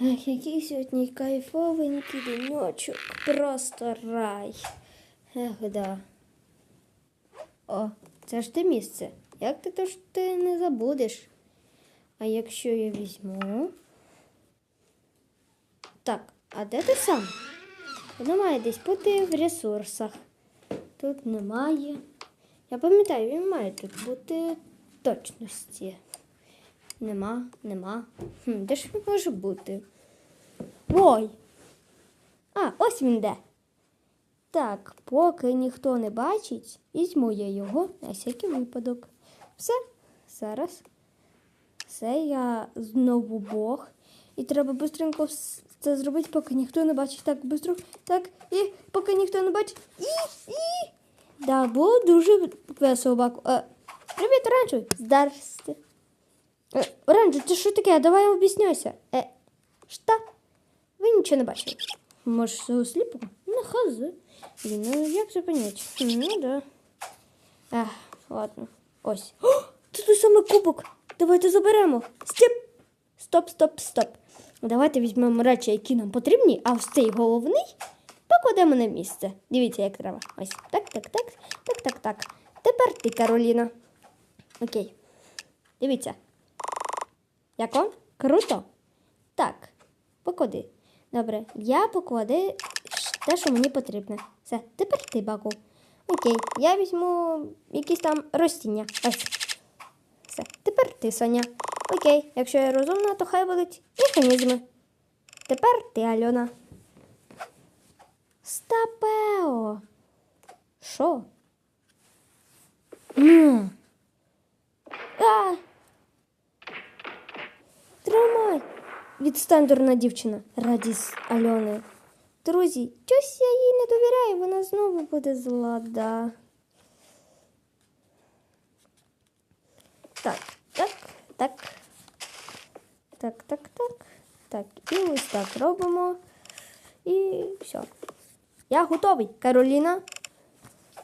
Ех, який сьогодні кайфовенький денечок. Просто рай. Ех, да. О, це ж те місце. Як ти то ж ти не забудеш? А якщо я візьму. Так, а де ти сам? Воно має десь бути в ресурсах. Тут немає. Я пам'ятаю, він має тут бути точності. Нема, нема. Хм, де ж він може бути? Ой! А, ось він де. Так, поки ніхто не бачить, візьму я його на всякий випадок. Все, зараз. Все, я знову Бог. І треба швидко це зробити, поки ніхто не бачить. Так, швидко. Так, і поки ніхто не бачить. І, і. Да, було дуже весело. Е, привіт, Оранжевий. Здрасте. Е, Оранжевий, це що таке? Давай об'ясняйся. Е, що? Ви нічого не бачили. Може, це сліпого? Ну, хази. Ну як це поняти? Ну, да. Ех, ладно. Ось. О, це той самий кубок. Давайте заберемо. Стіп. Стоп, стоп, стоп. Давайте візьмемо речі, які нам потрібні, а ось цей головний покладемо на місце. Дивіться, як треба. Ось. Так, так, так, так, так, так. Тепер ти, Кароліна. Окей. Дивіться. Як вам? Круто? Так. Поклади. Добре, я поклади те, що мені потрібно. Все, тепер ти, Баку. Окей, я візьму якісь там ростіння. Ось. Все, тепер ти, Соня. Окей, якщо я розумна, то хай будуть механізми. Тепер ти, Альона. Стапео. Що? М. А! Тримай. Відстань, дурна дівчина, радість Альони. Друзі, щось я їй не довіряю, вона знову буде зла, да. Так, так, так. Так, так, так. Так, і ось так робимо. І все. Я готовий, Кароліна.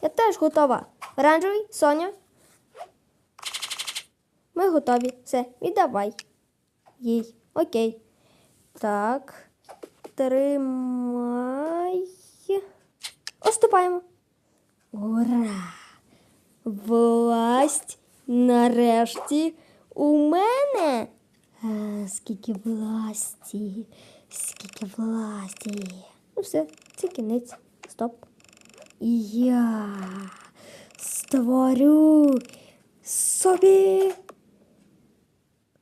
Я теж готова. Оранжевий, Соня. Ми готові. Все, віддавай їй. Окей. Так. Тримай. Оступаємо. Ура! Власть нарешті у мене. А, скільки власті, скільки власті. Ну все, це кінець. Стоп. Я створю собі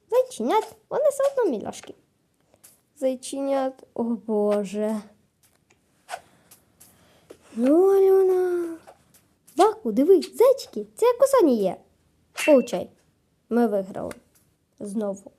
Зайченят, вони все одно мільошки. Зайченят, о Боже. Ну, Альона. Баку, дивись, зайчики, це як у Соні є. Получай. Ми виграли. Знову.